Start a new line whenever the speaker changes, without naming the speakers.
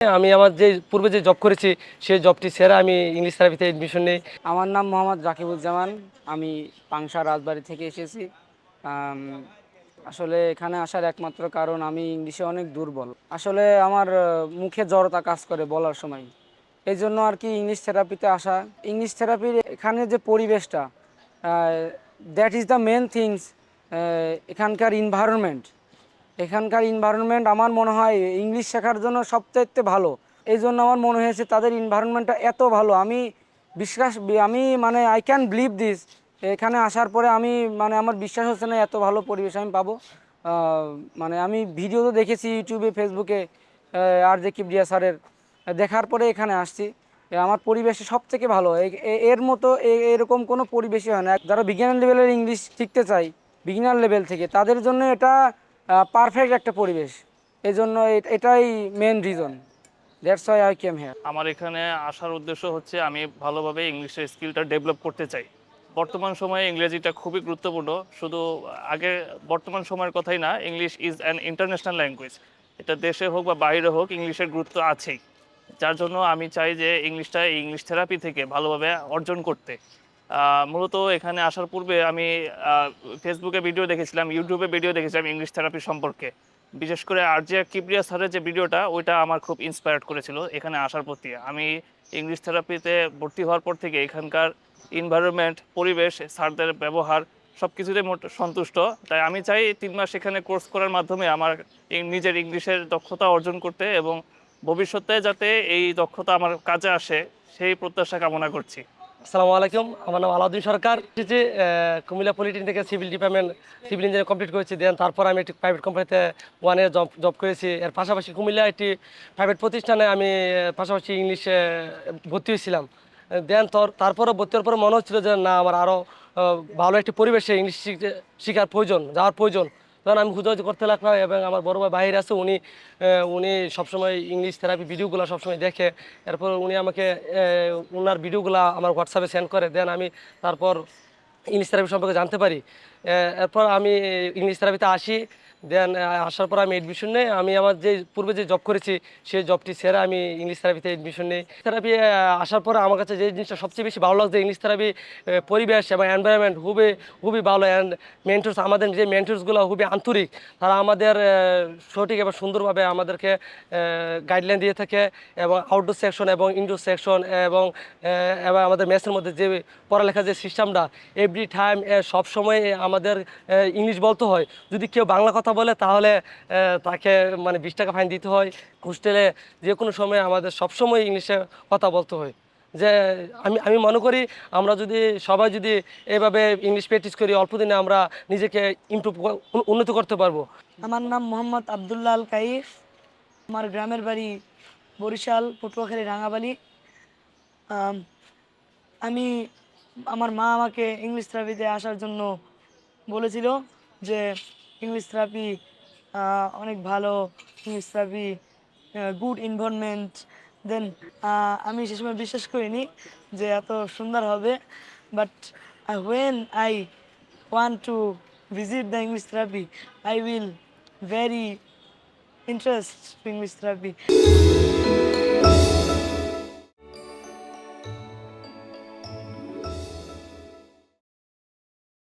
আমি আমার যে, পূর্বে যে জব করেছি, সেই জবটি সেরা আমি ইংলিশ থেরাপিতে এডমিশন নেই।
আমার নাম মোহাম্মদ রাকিবুজ্জামান আমি পাংশা রাজবাড়ি থেকে এসেছি। আসলে এখানে আসার একমাত্র কারণ আমি ইংলিশে অনেক দুর্বল। আসলে আমার মুখে জড়তা কাজ করে বলার সময়। এই জন্য আর কি ইংলিশ থেরাপিতে আসা। ইংলিশ থেরাপির এখানে যে পরিবেশটা that is the main things এখানকার ইনভায়রনমেন্ট এখানকার ইনভায়রনমেন্ট আমার মনে হয় ইংলিশ শেখার জন্য সবচাইতে ভালো। এই জন্য আমার মনে হয়েছে তাদের ইনভায়রনমেন্টটা এত ভালো। আমি বিশ্বাস, আমি মানে আই ক্যান বিলিভ দিস এখানে আসার পরে আমি মানে আমার বিশ্বাস হচ্ছে না এত ভালো পরিবেশ আমি পাবো। মানে আমি ভিডিও তো দেখেছি ইউটিউবে ফেসবুকে আর যে কিবরিয়া স্যারের। দেখার পরে এখানে আসছি। আমার পরিবেশে সব থেকে ভালো এর মতো এরকম কোনো পরিবেশই হয় না। যারা বিজ্ঞান লেভেলের ইংলিশ শিখতে চাই বিগিনার লেভেল থেকে, তাদের জন্য এটা পারফেক্ট একটা পরিবেশ। এই জন্য এটাই main reason that's why I came here
আমার এখানে আসার উদ্দেশ্য হচ্ছে আমি ভালোভাবে ইংলিশের স্কিলটা ডেভেলপ করতে চাই। বর্তমান সময়ে ইংরেজিটা খুবই গুরুত্বপূর্ণ। শুধু আগে বর্তমান সময়ের কথাই না English is an international language এটা দেশে হোক বা বাইরে হোক, ইংলিশের গুরুত্ব আছেই। যার জন্য আমি চাই যে ইংলিশটা ইংলিশ থেরাপি থেকে ভালোভাবে অর্জন করতে। মূলত এখানে আসার পূর্বে আমি ফেসবুকে ভিডিও দেখেছিলাম ইউটিউবে ভিডিও দেখেছিলাম ইংলিশ থেরাপি সম্পর্কে। বিশেষ করে আর যে কিবরিয়া স্যারের যে ভিডিওটা ওইটা আমার খুব ইন্সপায়ার্ড করেছিল এখানে আসার প্রতি। আমি ইংলিশ থেরাপিতে ভর্তি হওয়ার পর থেকে এখানকার এনভায়রনমেন্ট পরিবেশ, স্যারদের ব্যবহার সব কিছুতে মোট সন্তুষ্ট। তাই আমি চাই তিন মাস এখানে কোর্স করার মাধ্যমে আমার নিজের ইংলিশের দক্ষতা অর্জন করতে এবং ভবিষ্যতে যাতে এই দক্ষতা আমার কাজে আসে, সেই প্রত্যাশা কামনা করছি।
আসসালামু আলাইকুম। আমার নাম আলাউদ্দিন সরকার। আহ, কুমিল্লা পলিটেকনিক থেকে civil department civil engineer complete করেছি। দেন তারপর আমি একটি প্রাইভেট কোম্পানিতে ওয়ানে জব জব করেছি। এর পাশাপাশি কুমিল্লা একটি প্রাইভেট প্রতিষ্ঠানে আমি পাশাপাশি ইংলিশে ভর্তি হয়েছিলাম। দেন তারপরে ভর্তি হওয়ার পরে মনে হচ্ছিল যে না আমার আরও ভালো একটি পরিবেশে ইংলিশ শেখার প্রয়োজন যাওয়ার প্রয়োজন। তখন আমি খুঁজে করতে লাগলাম এবং আমার বড় ভাই বাইরে আছে, উনি উনি সবসময় ইংলিশ থেরাপি ভিডিওগুলো সবসময় দেখে। এরপর উনি আমাকে ওনার ভিডিওগুলো আমার হোয়াটসঅ্যাপে সেন্ড করে, দেন আমি তারপর ইংলিশ থেরাপি সম্পর্কে জানতে পারি। এরপর আমি ইংলিশ থেরাপিতে আসি। দেন আসার পর আমি এডমিশন নেই। আমি আমার যে পূর্বে যে জব করেছি সেই জবটি সেরা আমি ইংলিশ থেরাপিতে এডমিশন নেই। থেরাপি আসার পর আমার কাছে যে জিনিসটা সবচেয়ে বেশি ভালো লাগছে ইংলিশ থেরাপি পরিবেশ এবং এনভায়রনমেন্ট খুবই খুবই ভালো। অ্যান্ড মেন্টরস আমাদের যে মেন্টরসগুলো খুবই আন্তরিক তারা আমাদের সঠিক এবং সুন্দরভাবে আমাদেরকে গাইডলাইন দিয়ে থাকে এবং আউটডোর সেকশন এবং ইনডোর সেকশন এবং আহ, এবং আমাদের মেসের মধ্যে যে পড়ালেখার যে সিস্টেমটা এভরি টাইম সবসময় আমাদের ইংলিশ বলতে হয়। যদি কেউ বাংলা কথা বলে, তাহলে তাকে মানে বিশ টাকা ফাইন দিতে হয়। হোস্টেলে যে কোনো সময় আমাদের সবসময় ইংলিশে কথা বলতে হয়। যে, আমি আমি মনে করি আমরা যদি, সবাই যদি এভাবে ইংলিশ প্র্যাকটিস করি, অল্প দিনে আমরা নিজেকে ইমপ্রুভ উন্নতি করতে পারব।
আমার নাম মোহাম্মদ আবদুল্লাহ আল কাইফ। আমার গ্রামের বাড়ি বরিশাল, পটুয়াখালী রাঙাবালি আমি আমার মা আমাকে ইংলিশ থেরাপিতে আসার জন্য বলেছিল যে ইংলিশ থেরাপি অনেক ভালো। English therapy good environment then আমি সে সময় বিশ্বাস করিনি যে এত সুন্দর হবে। But when I want to visit the English therapy I will very interest English therapy.